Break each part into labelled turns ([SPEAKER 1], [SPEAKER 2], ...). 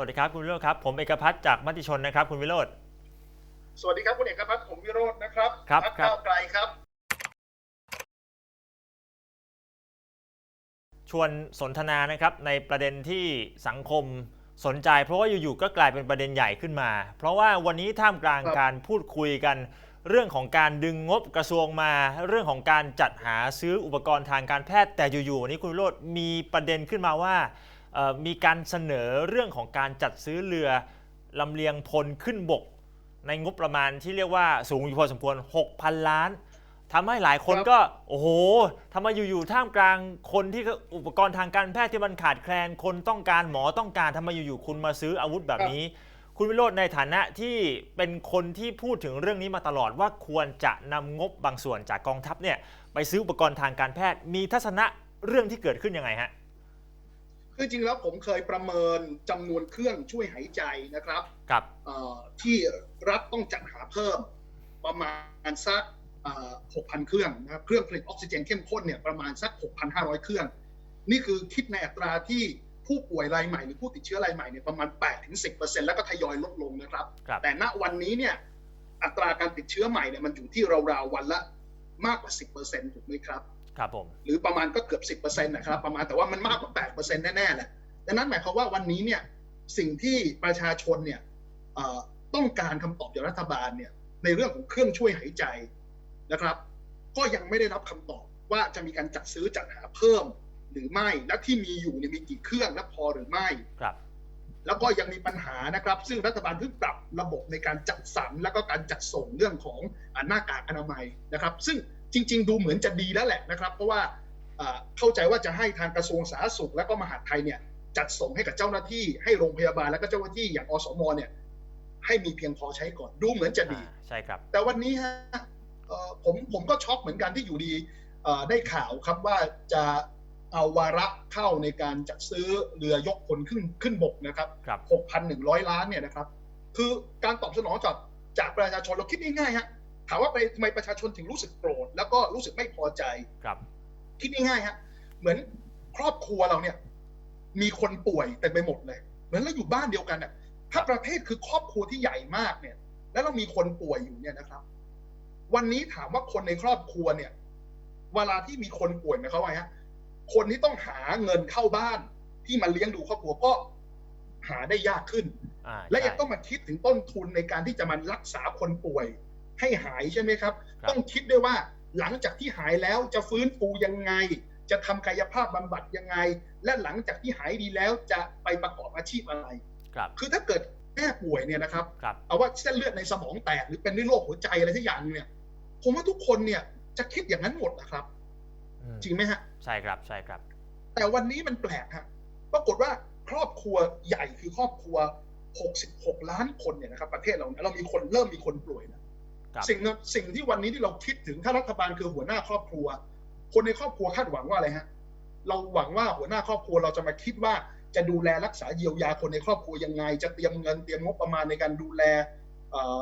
[SPEAKER 1] วัสดีครับคุณวิโรจน์ครับ ผมเอกพัฒน์จากมติชนนะครับ คุณวิโรจน์
[SPEAKER 2] สวัสดีครับคุณเอกพัฒน์ผมวิโรจน์นะครับ
[SPEAKER 1] ครับ
[SPEAKER 2] พรรค
[SPEAKER 1] ครับ
[SPEAKER 2] ก้าวไกลครับ
[SPEAKER 1] ชวนสนทนานะครับในประเด็นที่สังคมสนใจ เพราะว่าอยู่ๆก็กลายเป็นประเด็นใหญ่ขึ้นมา เพราะว่าวันนี้ท่ามกลาง
[SPEAKER 2] ครับ
[SPEAKER 1] การพูดคุยกัน เรื่องของการดึงงบกระทรวงมา เรื่องของการจัดหาซื้ออุปกรณ์ทางการแพทย์แต่อยู่ๆวันนี้คุณวิโรจน์มีประเด็นขึ้นมาว่าเอ่อ มีการเสนอเรื่องของการจัดซื้อเรือลำเลียงพลขึ้นบก ในงบประมาณที่เรียกว่าสูงอยู่พอสมควร 6,000 ล้านทำให้หลายคน
[SPEAKER 2] ค
[SPEAKER 1] ก็ โอ้โหทำไมอยู่ๆท่ามกลางคนที่อุปกรณ์ทางการแพทย์ที่มันขาดแคลน คนต้องการหมอต้องการทำไมอยู่ๆคุณมาซื้ออาวุธแบบนี้ คุณวิโรจน์ในฐานะที่เป็นคนที่พูดถึงเรื่องนี้มาตลอดว่าควรจะนำงบบางส่วนจากกองทัพเนี่ยไปซื้ออุปกรณ์ทางการแพทย์มีทัศนะเรื่องที่เกิดขึ้นยังไงฮะ
[SPEAKER 2] คือจริงแล้วผมเคยประเมินจำนวนเครื่องช่วยหายใจนะครับ
[SPEAKER 1] กับ
[SPEAKER 2] เอ่อที่รัฐต้องจัดหาเพิ่มประมาณสักเอ่อ6,000 เครื่องนะครับเครื่องผลิตออกซิเจนเข้มข้นเนี่ยประมาณสัก 6,500 เครื่อง นี่คือคิดในอัตราที่ผู้ป่วยรายใหม่หรือผู้ติดเชื้อรายใหม่เนี่ยประมาณ 8-10%แล้วก็ทยอยลดลงนะครับ
[SPEAKER 1] ครับ
[SPEAKER 2] แต่ณวันนี้เนี่ยอัตราการติดเชื้อใหม่เนี่ยมันอยู่ที่ราวๆวันละมากกว่า 10%ถูกไหมครับ
[SPEAKER 1] ครับผม
[SPEAKER 2] หรือประมาณก็เกือบ10%นะครับประมาณแต่ว่ามันมากกว่า8%แน่ๆแหละดังนั้นหมายความว่าวันนี้เนี่ยสิ่งที่ประชาชนเนี่ยเอ่อต้องการคำตอบจากรัฐบาลเนี่ยในเรื่องของเครื่องช่วยหายใจนะครับ ก็ยังไม่ได้รับคำตอบว่าจะมีการจัดซื้อจัดหาเพิ่มหรือไม่ และที่มีอยู่เนี่ยมีกี่เครื่องและพอหรือไม่
[SPEAKER 1] ครับ
[SPEAKER 2] แล้วก็ยังมีปัญหานะครับ ซึ่งรัฐบาลเพิ่งปรับระบบในการจัดสรรแล้วก็การจัดส่งเรื่องของอ่าหน้ากากอนามัยนะครับ ซึ่ง จริง ๆ ดูเหมือนจะดีแล้วแหละนะครับ เพราะว่าอ่าเข้าใจว่าจะให้ทางกระทรวงสาธารณสุขและก็มหาดไทยเนี่ยจัดส่งให้กับเจ้าหน้าที่ให้โรงพยาบาลและก็เจ้าหน้าที่อย่างอสมเนี่ยให้มีเพียงพอใช้ก่อนดูเหมือนจะดี
[SPEAKER 1] อ่าใช่ครับ
[SPEAKER 2] แต่วันนี้ฮะเอ่อผมผมก็ช็อกเหมือนกันที่อยู่ดีเอ่อได้ข่าวครับว่าจะเอาวาระเข้าในการจัดซื้อเรือยกพลขึ้นขึ้นบกนะครับ
[SPEAKER 1] ครับ
[SPEAKER 2] 6,100 ล้านเนี่ยนะครับ คือการตอบสนองจากจากประชาชนเราคิดง่ายๆฮะ ถามว่าไปทำไมประชาชนถึงรู้สึกโกรธแล้วก็รู้สึกไม่พอใจ
[SPEAKER 1] ครับ
[SPEAKER 2] คิดง่ายๆฮะเหมือนครอบครัวเราเนี่ย มีคนป่วยเต็มไปหมดเลย เหมือนเราอยู่บ้านเดียวกันน่ะถ้าประเทศคือครอบครัวที่ใหญ่มากเนี่ย แล้วเรามีคนป่วยอยู่เนี่ยนะครับ วันนี้ถามว่าคนในครอบครัวเนี่ย เวลาที่มีคนป่วยหมายความว่าไงฮะคนที่ต้องหาเงินเข้าบ้านที่มาเลี้ยงดูครอบครัวก็หาได้ยากขึ้น
[SPEAKER 1] อ่า
[SPEAKER 2] และ
[SPEAKER 1] ใช่
[SPEAKER 2] ยังต้องมาคิดถึงต้นทุนในการที่จะมารักษาคนป่วย ให้หายใช่ไหมครับ
[SPEAKER 1] ครับ
[SPEAKER 2] ต้องคิดด้วยว่าหลังจากที่หายแล้วจะฟื้นฟูยังไง จะทำกายภาพบำบัดยังไง และหลังจากที่หายดีแล้วจะไปประกอบอาชีพอะไร
[SPEAKER 1] ครับ
[SPEAKER 2] คือถ้าเกิดแม่ป่วยเนี่ยนะครับ
[SPEAKER 1] ครับ
[SPEAKER 2] เอาว่าเส้นเลือดในสมองแตกหรือเป็นด้วยโรคหัวใจอะไรสักอย่างหนึ่งเนี่ย ผมว่าทุกคนเนี่ยจะคิดอย่างนั้นหมดนะครับ
[SPEAKER 1] อืม
[SPEAKER 2] จริงไหมฮะ
[SPEAKER 1] ใช่ครับใช่ครับ
[SPEAKER 2] แต่วันนี้มันแปลกฮะปรากฏว่าครอบครัวใหญ่คือครอบครัว 66 ล้านคนเนี่ยนะครับ ประเทศเราเนี่ยเรามีคนเริ่มมีคนป่วยนะครับ สิ่งนั้นสิ่งที่วันนี้ที่เราคิดถึงถ้ารัฐบาลคือหัวหน้าครอบครัว คนในครอบครัวคาดหวังว่าอะไรฮะ เราหวังว่าหัวหน้าครอบครัวเราจะมาคิดว่าจะดูแลรักษาเยียวยาคนในครอบครัวยังไง จะเตรียมเงินเตรียมงบประมาณในการดูแลเอ่อ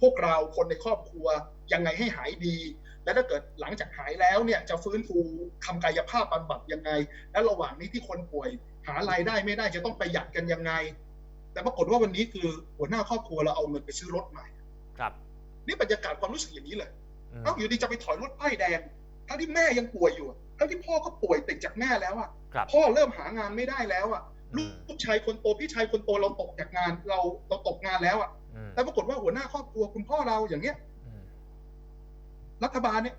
[SPEAKER 2] พวกเราคนในครอบครัวยังไงให้หายดี และถ้าเกิดหลังจากหายแล้วเนี่ยจะฟื้นฟูทำกายภาพบำบัดยังไง และระหว่างนี้ที่คนป่วย หารายได้ไม่ได้จะต้องประหยัดกันยังไง แต่ปรากฏว่าวันนี้คือหัวหน้าครอบครัวเราเอาเงินไปซื้อรถใหม่
[SPEAKER 1] ครับ
[SPEAKER 2] นี่บรรยากาศความรู้สึกอย่างนี้เลย
[SPEAKER 1] อืม
[SPEAKER 2] เอ้าอยู่ดีจะไปถอยรถป้ายแดงทั้งที่แม่ยังป่วยอยู่อะทั้งที่พ่อก็ป่วยติดจากแม่แล้วอะ
[SPEAKER 1] ครับ
[SPEAKER 2] พ่อเริ่มหางานไม่ได้แล้วอะ
[SPEAKER 1] อื
[SPEAKER 2] ลู
[SPEAKER 1] ม
[SPEAKER 2] กลูกชายคนโตพี่ชายคนโตเราตกจากงานเราเราตกงานแล้วอะ
[SPEAKER 1] อืม
[SPEAKER 2] แต่ปรากฏว่าหัวหน้าครอบครัวคุณพ่อเราอย่างเงี้ย
[SPEAKER 1] อืม
[SPEAKER 2] รัฐบาลเนี่ย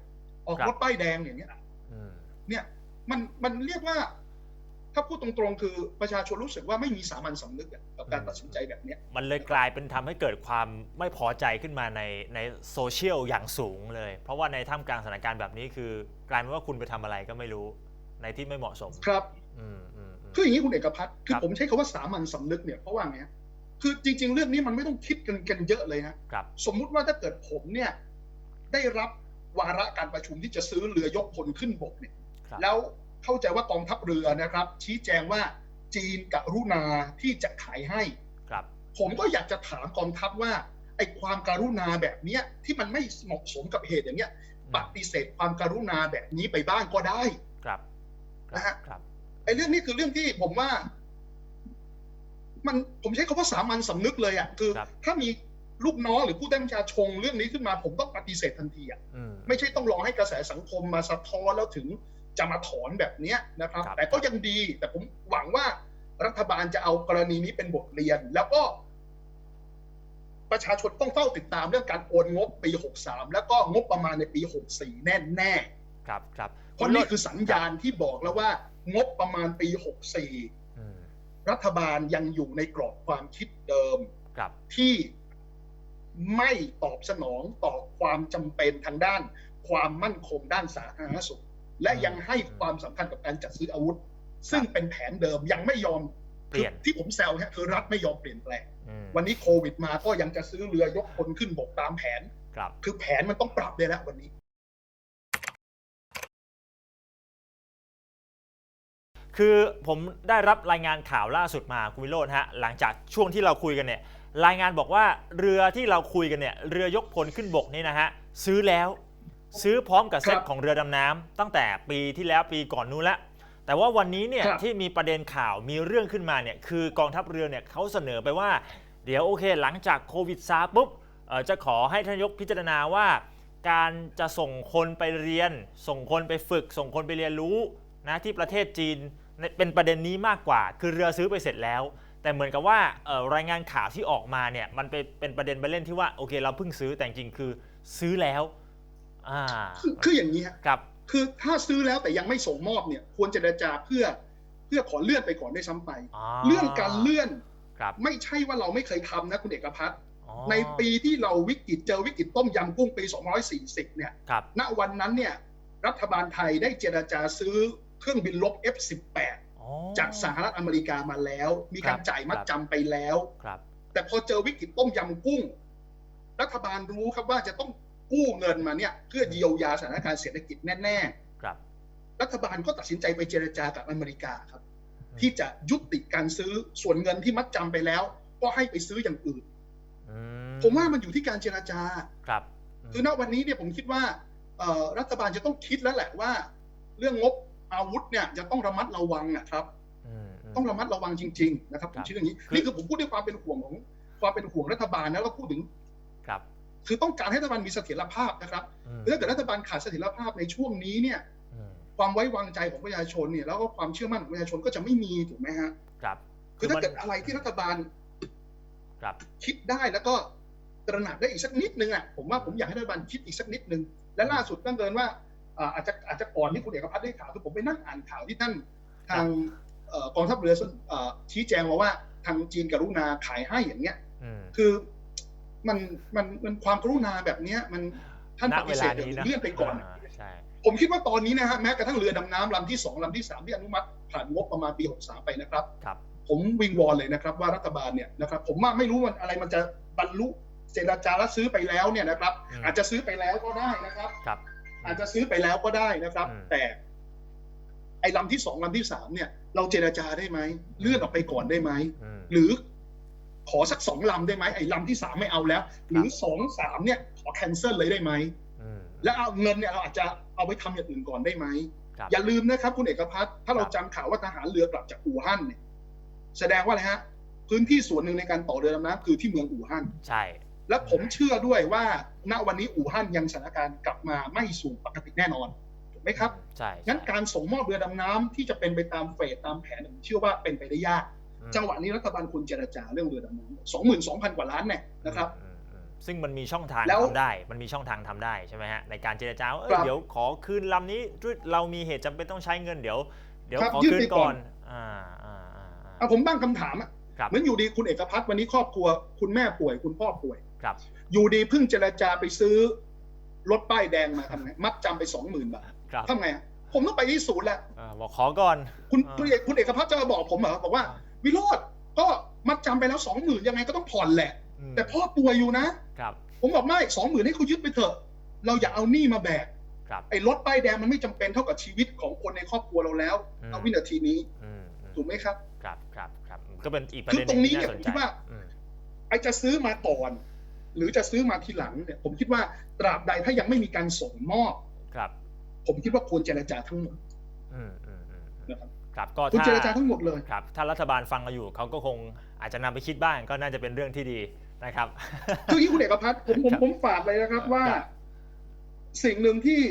[SPEAKER 2] ออก
[SPEAKER 1] ครับ
[SPEAKER 2] รถป้ายแดงอย่างเงี้ย
[SPEAKER 1] อืม
[SPEAKER 2] เนี่ย มันมันเรียกว่า ถ้าพูดตรงๆ คือประชาชนรู้สึกว่าไม่มีสามัญสำนึกอะกับการตัดสินใจแบบเนี้ย
[SPEAKER 1] มันเลยกลายเป็นทำให้เกิดความไม่พอใจขึ้นมาในในโซเชียลอย่างสูงเลย เพราะว่าในท่ามกลางสถานการณ์แบบนี้คือกลายเป็นว่าคุณไปทำอะไรก็ไม่รู้ในที่ไม่เหมาะสม
[SPEAKER 2] ครับ
[SPEAKER 1] อืมอืมอืม
[SPEAKER 2] คืออย่างนี้คุณเอกพัฒน์คือ
[SPEAKER 1] ครับ
[SPEAKER 2] ผมใช้คาว่าสามัญสำนึกเนี่ยเพราะว่าไงฮะคือจริง ๆ เรื่องนี้มันไม่ต้องคิดกันกันเยอะเลยฮะ
[SPEAKER 1] ครับ
[SPEAKER 2] สมมุติว่าถ้าเกิดผมเนี่ยได้รับวาระการประชุมที่จะซื้อเรือยกพลขึ้นบกเนี่ย
[SPEAKER 1] ครับ
[SPEAKER 2] แล้ว เข้าใจว่ากองทัพเรือนะครับ ชี้แจงว่าจีนกรุณาที่จะขายให้
[SPEAKER 1] ครับ
[SPEAKER 2] ผมก็อยากจะถามกองทัพว่าไอ้ความการุณาแบบเนี้ยที่มันไม่เหมาะสมกับเหตุอย่างเนี้ยปฏิเสธความการุณาแบบนี้ไปบ้างก็ได้
[SPEAKER 1] ครับ
[SPEAKER 2] นะฮะ
[SPEAKER 1] ครับ
[SPEAKER 2] ไอ้เรื่องนี้คือเรื่องที่ผมว่า มันผมใช้คำว่าสามัญสำนึกเลยอะคือ
[SPEAKER 1] ครับ
[SPEAKER 2] ถ้ามีลูกน้องหรือผู้ใต้บัญชาชงเรื่องนี้ขึ้นมา ผมต้องปฏิเสธทันทีอะ
[SPEAKER 1] อืม
[SPEAKER 2] ไม่ใช่ต้องรอให้กระแสสังคมมาสะท้อนแล้วถึง จะมาถอนแบบเนี้ยนะครับ
[SPEAKER 1] ครับ
[SPEAKER 2] แต่ก็ยังดี แต่ผมหวังว่ารัฐบาลจะเอากรณีนี้เป็นบทเรียน แล้วก็ ประชาชนต้องเฝ้าติดตามเรื่องการโอนงบปี 63 แล้วก็งบประมาณในปี 64 แน่แน่
[SPEAKER 1] ครับครับ
[SPEAKER 2] ๆเพราะนี่คือสัญญาณที่บอกแล้วว่า งบประมาณปี 64
[SPEAKER 1] อืม
[SPEAKER 2] รัฐบาลยังอยู่ในกรอบความคิดเดิม
[SPEAKER 1] ครับ
[SPEAKER 2] ที่ไม่ตอบสนองต่อความจำเป็นทางด้าน ความมั่นคงด้านสาธารณสุข และยังให้ความสำคัญกับการจัดซื้ออาวุธ ซึ่งเป็นแผนเดิมยังไม่ยอม
[SPEAKER 1] เปลี่ยน
[SPEAKER 2] คือที่ผมแซวฮะคือรัฐไม่ยอมเปลี่ยนแปลง
[SPEAKER 1] อืม
[SPEAKER 2] วันนี้โควิดมาก็ยังจะซื้อเรือยกพลขึ้นบกตามแผน
[SPEAKER 1] ครับ
[SPEAKER 2] คือแผนมันต้องปรับเลยแล้ววันนี้
[SPEAKER 1] คือผมได้รับรายงานข่าวล่าสุดมาคุณวิโรธฮะ หลังจากช่วงที่เราคุยกันเนี่ย รายงานบอกว่าเรือที่เราคุยกันเนี่ย เรือยกพลขึ้นบกนี่นะฮะ ซื้อแล้ว ซื้อพร้อมกับเซ็ต
[SPEAKER 2] ครับ
[SPEAKER 1] ของเรือดำน้ำตั้งแต่ปีที่แล้วปีก่อนนู้นแล้วแต่ว่าวันนี้เนี่ย
[SPEAKER 2] ครับ
[SPEAKER 1] ที่มีประเด็นข่าวมีเรื่องขึ้นมาเนี่ยคือกองทัพเรือเนี่ยเขาเสนอไปว่า เดี๋ยวโอเค หลังจากโควิดซาปุ๊บเอ่อจะขอให้ท่านนายกพิจารณาว่า การจะส่งคนไปเรียน ส่งคนไปฝึก ส่งคนไปเรียนรู้นะที่ประเทศจีนเนี่ยเป็นประเด็นนี้มากกว่า คือเรือซื้อไปเสร็จแล้ว แต่เหมือนกับว่าเอ่อรายงานข่าวที่ออกมาเนี่ยมันเป็นเป็นประเด็นไปเล่นที่ว่าโอเคเราเพิ่งซื้อแต่จริงๆคือซื้อแล้ว อ่า
[SPEAKER 2] คือคืออย่างนี้ฮะ
[SPEAKER 1] ครับ
[SPEAKER 2] คือถ้าซื้อแล้วแต่ยังไม่ส่งมอบเนี่ย ควรเจรจาเพื่อ เพื่อขอเลื่อนไปก่อนได้วยซ้ำไปเรื่องการเลื่อน
[SPEAKER 1] ครับ
[SPEAKER 2] ไม่ใช่ว่าเราไม่เคยทำนะคุณเอกพัฒน์
[SPEAKER 1] อ๋อ
[SPEAKER 2] ในปีที่เราวิกฤตเจอวิกฤตต้มยำกุ้งปี 240 เนี่ย
[SPEAKER 1] ครับ
[SPEAKER 2] ณวันนั้นเนี่ย รัฐบาลไทยได้เจรจาซื้อเครื่องบินลบ F18
[SPEAKER 1] อ๋อ
[SPEAKER 2] จากสหรัฐอเมริกามาแล้ว มีการ
[SPEAKER 1] ครับ
[SPEAKER 2] จ่ายมัดจำไปแล้ว
[SPEAKER 1] ครับ
[SPEAKER 2] แต่พอเจอวิกฤตต้มยำกุ้ง รัฐบาลรู้ครับว่าจะต้อง กู้เงินมาเนี่ยเพื่อเยียวยาสถานการณ์เศรษฐกิจแน่
[SPEAKER 1] ครับ
[SPEAKER 2] ๆรัฐบาลก็ตัดสินใจไปเจรจากับอเมริกาครับ ที่จะยุติการซื้อส่วนเงินที่มัดจำไปแล้ว ก็ให้ไปซื้ออย่างอื่น
[SPEAKER 1] อื
[SPEAKER 2] ผมว่ามันอยู่ที่การเจรจา
[SPEAKER 1] ครับ
[SPEAKER 2] คือณวันนี้เนี่ยผมคิดว่าเอ่อรัฐบาลจะต้องคิดแล้วแหละว่า เรื่องงบอาวุธเนี่ยจะต้องระมัดระวังนะครับ
[SPEAKER 1] อืมม
[SPEAKER 2] ต้องระมัดระวังจริง ๆ นะครับผ
[SPEAKER 1] ครั
[SPEAKER 2] ม
[SPEAKER 1] บ
[SPEAKER 2] คิดอย่างนี้
[SPEAKER 1] คือ
[SPEAKER 2] นี่คือผมพูดด้วยความเป็นห่วงของความเป็นห่วงรัฐบาลนะแล้วก็พูดถึง
[SPEAKER 1] ครับ
[SPEAKER 2] คือต้องการให้รัฐบาลมีเสถียรภาพนะครับ
[SPEAKER 1] อืม
[SPEAKER 2] ถ้าเกิดรัฐบาลขาดเสถียรภาพในช่วงนี้เนี่ย
[SPEAKER 1] อืม
[SPEAKER 2] ความไว้วางใจของประชาชนเนี่ยแล้วก็ความเชื่อมั่นของประชาชนก็จะไม่มีถูกไหมฮะ
[SPEAKER 1] ครับ
[SPEAKER 2] คือถ้า
[SPEAKER 1] มัน
[SPEAKER 2] เกิดอะไรที่รัฐบาล
[SPEAKER 1] ครับ
[SPEAKER 2] คิดได้แล้วก็ตระหนักได้อีกสักนิดนึงอะผมว่าผมอยากให้รัฐบาลคิดอีกสักนิดนึงและล่าสุดตั้งเกินว่าอ่าอาจจะอาจจะก่อนที่คุณเอกพัฒน์ได้ข่าวคือผมไปนั่งอ่านข่าวที่ท่านทางเอ่อกองทัพเรือเอ่อชี้แจงมาว่าทางจีนกรุณาขายให้อย่างเงี้ย
[SPEAKER 1] อืม
[SPEAKER 2] คือ มันมันมันความกรุณาแบบเนี้ย มันท่าน
[SPEAKER 1] ณ
[SPEAKER 2] ป
[SPEAKER 1] เว
[SPEAKER 2] ฏิเส
[SPEAKER 1] ลา
[SPEAKER 2] ธอย่าง
[SPEAKER 1] นี้
[SPEAKER 2] อื่
[SPEAKER 1] นะ
[SPEAKER 2] นเลื่อนไปก่อนา
[SPEAKER 1] ใช่
[SPEAKER 2] ผมคิดว่าตอนนี้นะฮะแม้กระทั่งเรือดำน้ำลำที่สองลำที่สามที่อนุมัติผ่านงบประมาณปี63ไปนะครับ
[SPEAKER 1] ครับ
[SPEAKER 2] ผมวิงวอนเลยนะครับว่ารัฐบาลเนี่ยนะครับ ผมว่าไม่รู้มันอะไรมันจะบรรลุเจรจาและซื้อไปแล้วเนี่ยนะครับ
[SPEAKER 1] อืม
[SPEAKER 2] อาจจะซื้อไปแล้วก็ได้นะครับ
[SPEAKER 1] ครับ
[SPEAKER 2] อาจจะซื้อไปแล้วก็ได้นะครับ
[SPEAKER 1] อืม
[SPEAKER 2] แต่ ไอ้ลำที่สองลำที่สามเนี่ย เราเจรจาได้ไหมเลื่อนออกไปก่อนได้ไหม
[SPEAKER 1] อืม
[SPEAKER 2] หรือ ขอสักสองลำได้ไหมไอ้ลำที่สามไม่เอาแล้ว หรือสองสามเนี่ยขอแคนเซิลเลยได้ไหม
[SPEAKER 1] อืม
[SPEAKER 2] แล้วเอาเงินเนี่ยเราอาจจะเอาไปทำอย่างอื่นก่อนได้ไหม
[SPEAKER 1] ครับ
[SPEAKER 2] อย่าลืมนะครับคุณเอกพัฒน์ถ้าเรา
[SPEAKER 1] ครับ
[SPEAKER 2] จำข่าวว่าทหารเรือกลับจากอู่ฮั่นเนี่ย แสดงว่าอะไรฮะ พื้นที่ส่วนหนึ่งในการต่อเรือดำน้ำคือที่เมืองอู่ฮั่น
[SPEAKER 1] ใช่
[SPEAKER 2] และผมเชื่อด้วยว่าณวันนี้อู่ฮั่นยังสถานการณ์กลับมาไม่สู่ปกติแน่นอนถูกไหมครับ
[SPEAKER 1] ใช่
[SPEAKER 2] งั้นการส่งมอบเรือดำน้ำที่จะเป็นไปตามเฟสตามแผนผมเชื่อว่าเป็นไปได้ยาก
[SPEAKER 1] อืม
[SPEAKER 2] จังหวะนี้รัฐบาลควรเจรจาเรื่องเรือดำน้ำสองหมื่นสองพันกว่าล้านเนี่ยนะครับ
[SPEAKER 1] อืมอืมซึ่งมันมีช่องทาง
[SPEAKER 2] แล้ว
[SPEAKER 1] ทำได้ มันมีช่องทางทำได้ใช่ไหมฮะในการเจรจาว่าเอ้ย
[SPEAKER 2] ครับ
[SPEAKER 1] เดี๋ยวขอคืนลำนี้ด้วยเรามีเหตุจำเป็นต้องใช้เงินเดี๋ยว เดี๋ยว
[SPEAKER 2] ครับ
[SPEAKER 1] ขอ
[SPEAKER 2] ยื่น
[SPEAKER 1] คืน
[SPEAKER 2] ไปก่
[SPEAKER 1] ก่อ
[SPEAKER 2] อนน
[SPEAKER 1] อ่าอ่าอ่าอ่า
[SPEAKER 2] อะผมตั้งคำถามอะ
[SPEAKER 1] ครับ
[SPEAKER 2] เหมือนอยู่ดีคุณเอกพัฒน์วันนี้ครอบครัว คุณแม่ป่วยคุณพ่อป่วย
[SPEAKER 1] ครับ
[SPEAKER 2] อยู่ดีเพิ่งเจรจาไปซื้อรถป้ายแดงมาทำไงมัดจำไปสองหมื่นบาท
[SPEAKER 1] ครับ
[SPEAKER 2] ทำไงอะผมต้องไปที่ศูนย์แหละ
[SPEAKER 1] อ่าบอกขอก่อน
[SPEAKER 2] คุณ
[SPEAKER 1] อ่า
[SPEAKER 2] คุณเอกคุณเอกพัฒน์จะมาบอกผมเหรอบอกว่า วิโรธก็มัดจำไปแล้วสองหมื่นยังไงก็ต้องผ่อนแหละ
[SPEAKER 1] อืม
[SPEAKER 2] แต่พ่อป่วยอยู่นะ
[SPEAKER 1] ครับ
[SPEAKER 2] ผมบอกไม่สองหมื่นให้เขายึดไปเถอะ เราอย่าเอาหนี้มาแบก
[SPEAKER 1] ครับ
[SPEAKER 2] ไอ้รถป้ายแดงมันไม่จำเป็นเท่ากับชีวิตของคนในครอบครัวเราแล้ว
[SPEAKER 1] อืม
[SPEAKER 2] เอาวินาทีนี้
[SPEAKER 1] อืมอืม
[SPEAKER 2] ถูกไหมครับ
[SPEAKER 1] ครับครับครับก็เป็นอีกประ
[SPEAKER 2] คือ
[SPEAKER 1] เด็นห
[SPEAKER 2] ตรงนี้
[SPEAKER 1] ที่
[SPEAKER 2] เนี่ย
[SPEAKER 1] น่าสน
[SPEAKER 2] ผม
[SPEAKER 1] ใจ
[SPEAKER 2] คิดว่า
[SPEAKER 1] อืม
[SPEAKER 2] ไอ้จะซื้อมาก่อน หรือจะซื้อมาทีหลังเนี่ย ผมคิดว่าตราบใดถ้ายังไม่มีการส่งมอบ
[SPEAKER 1] ครับ
[SPEAKER 2] ผมคิดว่าควรเจรจาทั้งหมด ครับ
[SPEAKER 1] ครับก็
[SPEAKER 2] ควร
[SPEAKER 1] ถ้า
[SPEAKER 2] เจรจาทั้งหมดเลย
[SPEAKER 1] ครับถ้ารัฐบาลฟังเราอยู่เขาก็คงอาจจะนำไปคิดบ้างก็น่าจะเป็นเรื่องที่ดีนะครับ
[SPEAKER 2] คืออย่างนี้คุณเอกพัฒน์ผมผม
[SPEAKER 1] ครับ
[SPEAKER 2] ผมฝากเลยนะครับว่า
[SPEAKER 1] ครับ
[SPEAKER 2] สิ่งหนึ่งที่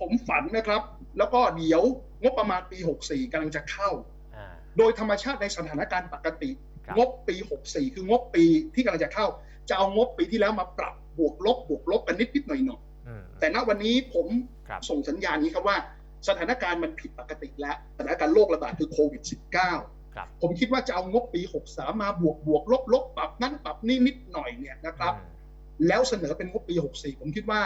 [SPEAKER 2] ผมฝันนะครับ แล้วก็เดี๋ยวงบประมาณปี 64กำลังจะเข้า
[SPEAKER 1] อ่า
[SPEAKER 2] โดยธรรมชาติในสถานการณ์ปกติ
[SPEAKER 1] ครับ
[SPEAKER 2] งบปี 64 คืองบปีที่กำลังจะเข้า จะเอางบปีที่แล้วมาปรับบวกลบบวกลบกันนิดนิดๆหน่อยหน่อย
[SPEAKER 1] อืม
[SPEAKER 2] ๆแต่ณวันนี้ผม
[SPEAKER 1] ครับ
[SPEAKER 2] ส่งสัญญาณนี้ครับว่า สถานการณ์มันผิดปกติแล้วสถานการณ์โรคระบาดคือโควิด -19
[SPEAKER 1] ครับ
[SPEAKER 2] ผมคิดว่าจะเอางบปี 63 มาบวกบวกลบลบปรับนั้นปรับนี่นิดหน่อยเนี่ยนะครับ
[SPEAKER 1] อืม
[SPEAKER 2] แล้วเสนอเป็นงบปี 64 ผมคิดว่า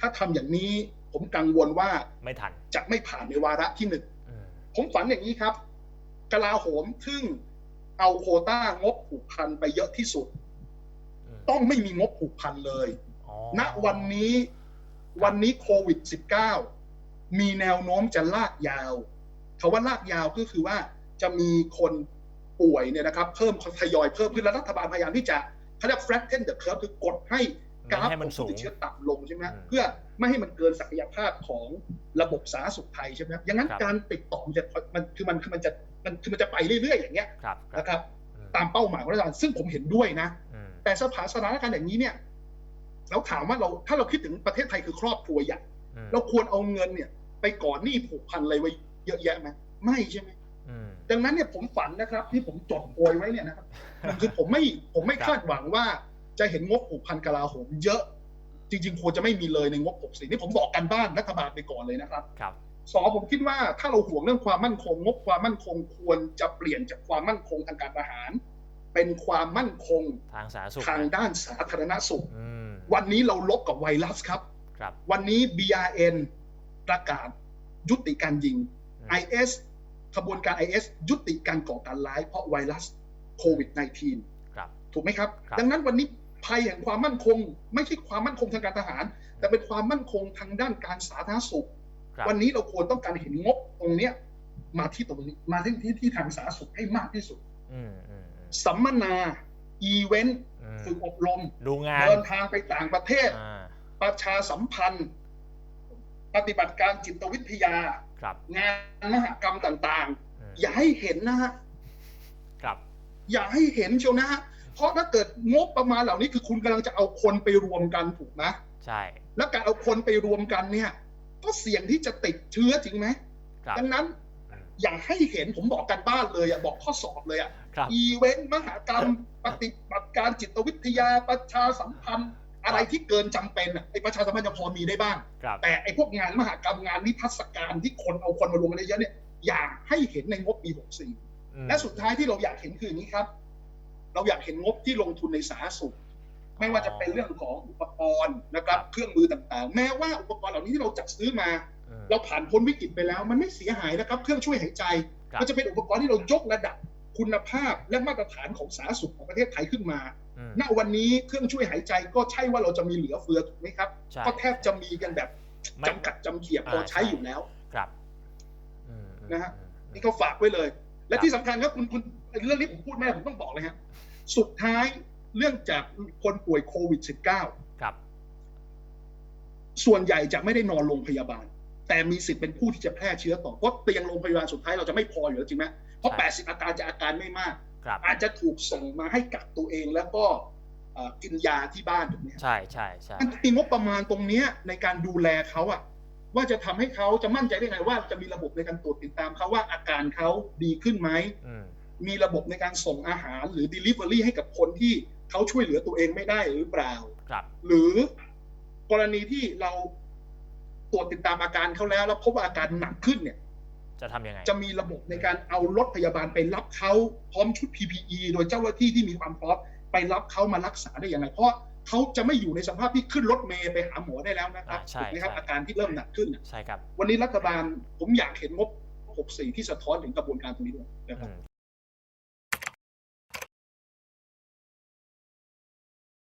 [SPEAKER 2] ถ้าทำอย่างนี้ผมกังวลว่า
[SPEAKER 1] ไม่ทัน
[SPEAKER 2] จะไม่ผ่านในวาระที่หนึ่ง
[SPEAKER 1] อืม
[SPEAKER 2] ผมฝันอย่างนี้ครับกลาโหมซึ่งเอาโควต้างบผูกพันไปเยอะที่สุด
[SPEAKER 1] อืม
[SPEAKER 2] ต้องไม่มีงบผูกพันเลย
[SPEAKER 1] อ๋อ
[SPEAKER 2] ณวันนี้วันนี้โควิด -19 มีแนวโน้มจะลากยาวคาว่าลากยาวก็คือว่าจะมีคนป่วยเนี่ยนะครับ เพิ่มทยอยเพิ่มขึ้นแล้วรัฐบาลพยายามที่จะเขาเรียก flatten the curve คือกดให้กราฟ
[SPEAKER 1] ไม่ให้
[SPEAKER 2] ข
[SPEAKER 1] มั
[SPEAKER 2] อนง
[SPEAKER 1] สู
[SPEAKER 2] ผู้
[SPEAKER 1] ง
[SPEAKER 2] ติดเชื้อต่ำลงใช่ไหม
[SPEAKER 1] อืม
[SPEAKER 2] เพื่อไม่ให้มันเกินศักยภาพของระบบสาธารณสุขไทยใช่ไหมอย่างนั้น
[SPEAKER 1] ครับ
[SPEAKER 2] การติดต่อมันจะมันคือมันคือมันจะมันคือมันจะไปเรื่อยๆ อย่างเงี้ย
[SPEAKER 1] ครับครับ
[SPEAKER 2] นะครับ
[SPEAKER 1] อืม
[SPEAKER 2] ตามเป้าหมายของรัฐบาลซึ่งผมเห็นด้วยนะ
[SPEAKER 1] อืม
[SPEAKER 2] แต่สภาสถานการณ์อย่างนี้เนี่ยเราถามว่าเราถ้าเราคิดถึงประเทศไทยคือครอบครัวใหญ่
[SPEAKER 1] อืม
[SPEAKER 2] เราควรเอาเงินเนี่ย ไปก่อนหนี้ผูกพันอะไรไว้เยอะแยะไหมไม่ใช่ไหม
[SPEAKER 1] อืม
[SPEAKER 2] ดังนั้นเนี่ยผมฝันนะครับ ที่ผมจดโพยไว้เนี่ยนะครับคือผมไม่ผมไม่
[SPEAKER 1] ครับ
[SPEAKER 2] คาดหวังว่าจะเห็นงบผูกพันกลาโหมเยอะ จริง ๆ ควรจะไม่มีเลยในงบ64นี่ผมบอกกันบ้านรัฐบาลไปก่อนเลยนะครับ
[SPEAKER 1] ครับ
[SPEAKER 2] สองผมคิดว่าถ้าเราห่วงเรื่องความมั่นคง งบความมั่นคงควรจะเปลี่ยนจากความมั่นคงทางการทหาร เป็นความมั่นคง
[SPEAKER 1] ทางสาธารณสุข
[SPEAKER 2] ทาง
[SPEAKER 1] นะ
[SPEAKER 2] ด้านสาธารณสุข
[SPEAKER 1] อืม
[SPEAKER 2] วันนี้เราลบกับไวรัสครับ
[SPEAKER 1] ครับ
[SPEAKER 2] วันนี้ BRN ประกาศยุติการยิง
[SPEAKER 1] อืม
[SPEAKER 2] IS ขบวนการ IS ยุติการก่อการร้ายเพราะไวรัสโควิด -19
[SPEAKER 1] ครับ
[SPEAKER 2] ถูกไหมครับ
[SPEAKER 1] ครับ
[SPEAKER 2] ดังนั้นวันนี้ภัยแห่งความมั่นคง ไม่ใช่ความมั่นคงทางการทหาร แต่เป็นความมั่นคงทางด้านการสาธารณสุข
[SPEAKER 1] ครับ
[SPEAKER 2] วันนี้เราควรต้องการเห็นงบตรงเนี้ยมาที่ตรงนี้มาที่ที่ที่ทางสาธารณสุขให้มากที่สุด
[SPEAKER 1] อืมอืมอืม
[SPEAKER 2] สัมมนา อีเวนต์
[SPEAKER 1] อืม
[SPEAKER 2] ฝึกอบรม
[SPEAKER 1] ดูงาน
[SPEAKER 2] เดินทางไปต่างประเทศ
[SPEAKER 1] อ่า
[SPEAKER 2] ประชาสัมพันธ์ ปฏิบัติการจิตวิทยา
[SPEAKER 1] ครับ
[SPEAKER 2] งานมหกรรมต่าง
[SPEAKER 1] อืม
[SPEAKER 2] ๆอย่าให้เห็นนะฮะ
[SPEAKER 1] ครับ
[SPEAKER 2] อย่าให้เห็นเชียวนะฮะเพราะถ้าเกิดงบประมาณเหล่านี้คือคุณกำลังจะเอาคนไปรวมกันถูกไหม
[SPEAKER 1] ใช่
[SPEAKER 2] แล้วการเอาคนไปรวมกันเนี่ย ก็เสี่ยงที่จะติดเชื้อจริงไหม
[SPEAKER 1] ครับ
[SPEAKER 2] ดังนั้น
[SPEAKER 1] อืม
[SPEAKER 2] อย่าให้เห็นผมบอกกันบ้านเลยอะบอกข้อสอบเลยอะ
[SPEAKER 1] ครับ
[SPEAKER 2] อีเวนต์มหกรรมปฏิบัติการจิตวิทยาประชาสัมพันธ์ อะไรที่เกินจำเป็นอะไอประชาสัมพันธ์ยังพอมีได้บ้าง
[SPEAKER 1] ครับ
[SPEAKER 2] แต่ไอพวกงานมหกรรมงานนิทรรศการที่คนเอาคนมารวมกันเยอะๆเนี่ยอยากให้เห็นในงบปี64
[SPEAKER 1] อืม
[SPEAKER 2] และสุดท้ายที่เราอยากเห็นคืออย่างนี้ครับ เราอยากเห็นงบที่ลงทุนในสาธารณสุขไม่ว่าจะเป็นเรื่องของอุปกรณ์นะครับ เครื่องมือต่างๆ แม้ว่าอุปกรณ์เหล่านี้ที่เราจัดซื้อมา
[SPEAKER 1] อืม
[SPEAKER 2] เราผ่านพ้นวิกฤตไปแล้ว มันไม่เสียหายนะครับ เครื่องช่วยหายใจ
[SPEAKER 1] ครับ
[SPEAKER 2] มันจะเป็นอุปกรณ์ที่เรายกระดับคุณภาพและมาตรฐานของสาธารณสุขของประเทศไทยขึ้นมา
[SPEAKER 1] อืม
[SPEAKER 2] ณวันนี้เครื่องช่วยหายใจก็ใช่ว่าเราจะมีเหลือเฟือถูกไหมครับ
[SPEAKER 1] ใช่
[SPEAKER 2] ก็แทบจะมีกันแบบ
[SPEAKER 1] ไม่
[SPEAKER 2] จำกัดจำเขียบพอใช้อยู่แล้ว
[SPEAKER 1] ครับอืมอืม
[SPEAKER 2] นะฮะ
[SPEAKER 1] อืม
[SPEAKER 2] นี่เขาฝากไว้เลย และ
[SPEAKER 1] ครับ
[SPEAKER 2] ที่สำคัญครับคุณคุณเรื่องนี้ผมพูดไม่ได้ผมต้องบอกเลยฮะสุดท้ายเรื่องจากคนป่วยโควิด -19
[SPEAKER 1] ครับ
[SPEAKER 2] ส่วนใหญ่จะไม่ได้นอนโรงพยาบาล แต่มีสิทธิ์เป็นผู้ที่จะแพร่เชื้อต่อเพราะเตียงโรงพยาบาลสุดท้ายเราจะไม่พออยู่แล้วจริงไหมเพราะ
[SPEAKER 1] ใช่
[SPEAKER 2] 80 อาการจะอาการไม่มาก
[SPEAKER 1] ครับ
[SPEAKER 2] อาจจะถูกส่งมาให้กักตัวเองแล้วก็เอ่อกินยาที่บ้านถูกไหมฮะ
[SPEAKER 1] ใช่ใช่ใช่
[SPEAKER 2] มันมีงบประมาณตรงเนี้ยในการดูแลเขาอะว่าจะทำให้เขาจะมั่นใจได้ไงว่าจะมีระบบในการตรวจติดตามเขาว่าอาการเขาดีขึ้นไหม
[SPEAKER 1] อืม
[SPEAKER 2] มีระบบในการส่งอาหารหรือ Delivery ให้กับคนที่เขาช่วยเหลือตัวเองไม่ได้หรือเปล่า
[SPEAKER 1] ครับ
[SPEAKER 2] หรือกรณีที่เราตรวจติดตามอาการเขาแล้ว แล้วพบว่าอาการหนักขึ้นเนี่ย
[SPEAKER 1] จะทำยังไง
[SPEAKER 2] จะมีระบบในการเอารถพยาบาลไปรับเขาพร้อมชุด PPE โดยเจ้าหน้าที่ที่มีความพร้อมไปรับเขามารักษาได้ยังไงเพราะเขาจะไม่อยู่ในสภาพที่ขึ้นรถเมย์ไปหาหมอได้แล้วนะครับ
[SPEAKER 1] อ่าใช่
[SPEAKER 2] ถูกไหมครับ
[SPEAKER 1] ใช่
[SPEAKER 2] อาการที่เริ่มหนักขึ้นน่ะ
[SPEAKER 1] ใช่ครับ
[SPEAKER 2] วันนี้รัฐบาลผมอยากเห็นงบ 64 ที่สะท้อนถึงกระบวนการตรงนี้ด้วยนะครับ